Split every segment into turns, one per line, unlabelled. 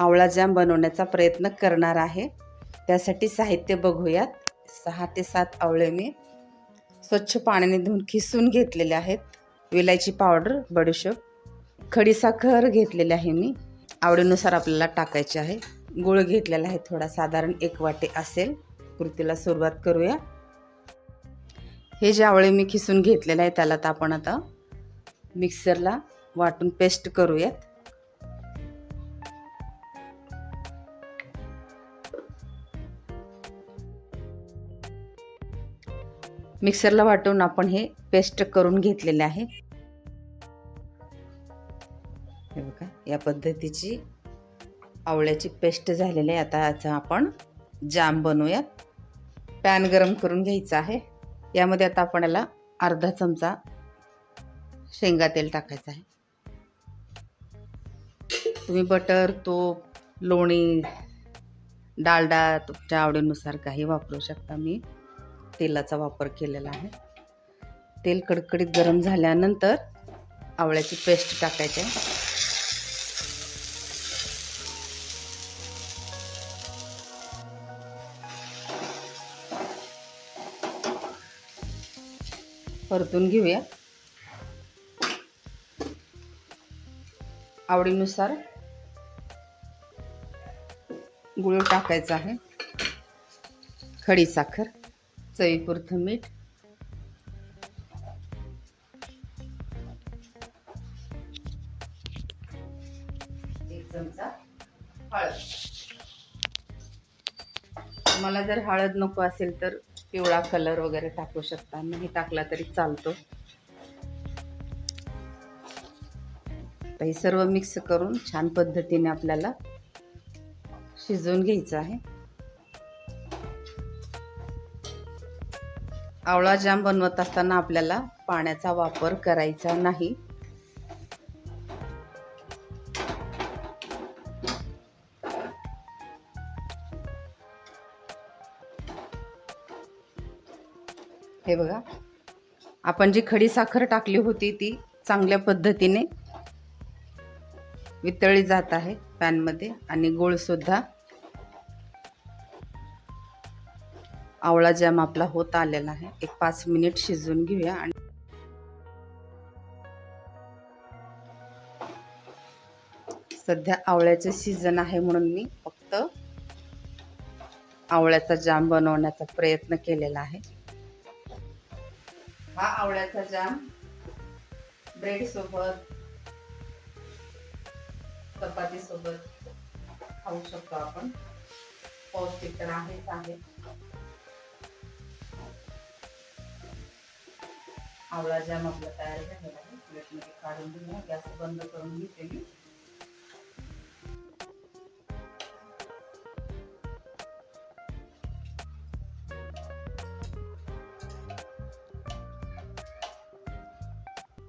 आवळा जाम बनवण्याचा प्रयत्न करणार आहे. त्यासाठी साहित्य बघूयात. सहा ते सात आवळे मी स्वच्छ पाण्याने धुवून खिसून घेतलेले आहेत. विलायची पावडर बडीशोप खडीसाखर घेतलेली आहे मी. आवडीनुसार आपल्याला टाकायचे आहे. गुळ घेतलेला आहे थोडा साधारण एक वाटे असेल. कृतीला सुरुवात करूया. हे जे आवळे मी खिसून घेतलेलं आहे त्याला तर आपण आता मिक्सरला वाटून पेस्ट करूयात. मिक्सरला वाटून आपण हे पेस्ट करून घेतलेले आहे. हे बघा या पद्धतीची आवळ्याची पेस्ट झालेली आहे. आता याचा आपण जाम बनवूयात. पॅन गरम करून घ्यायचा आहे. यामध्ये आता आपण याला अर्धा चमचा शेंगा तेल टाकायचं आहे. तुम्ही बटर तूप लोणी डालडा तुमच्या आवडीनुसार काही वापरू शकता. मी तेलाचा वापर केलेला आहे. तेल कडकडीत गरम झाल्यानंतर आवळ्याची पेस्ट टाकायची आहे. परतून घेऊया. आवडीनुसार गुळ टाकायचा आहे. खडी साखर. चवीपुरतं मीठ एक चमचा हळद. मला जर हळद नको असेल तर पिवळा कलर वगैरे टाकू शकता. नाही टाकला तरी चालतो. हे सर्व मिक्स करून छान पद्धतीने आपल्याला शिजवून घ्यायचं आहे. आवळा जाम बनवत असताना आपल्याला पाण्याचा वापर करायचा नाही. हे बघा आपण जी खडी साखर टाकली होती ती चांगल्या पद्धतीने वितळली जात आहे पॅनमध्ये आणि गुळसुद्धा आवळा जॅम आपला होत आलेला आहे. एक पाच मिनिट शिजवून घेऊया आणि सध्या आवळ्याचे सीझन आहे म्हणून मी फक्त आवळ्याचा जाम बनवण्याचा प्रयत्न केलेला आहे. हा आवळ्याचा जाम ब्रेड सोबत चपाती सोबत खाऊ शकतो आपण. पौष्टिक तर आहेच आहे. आवळा जाम आपला तयार झालेला आहे. प्लेटमध्ये काढून घेऊया. गॅस बंद करून घेते मी.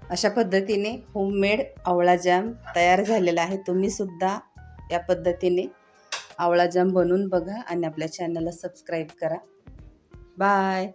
अशा पद्धतीने होममेड आवळा जाम तयार झालेला आहे. तुम्ही सुद्धा या पद्धतीने आवळा जाम बनवून बघा आणि आपल्या चॅनलला सबस्क्राईब करा. बाय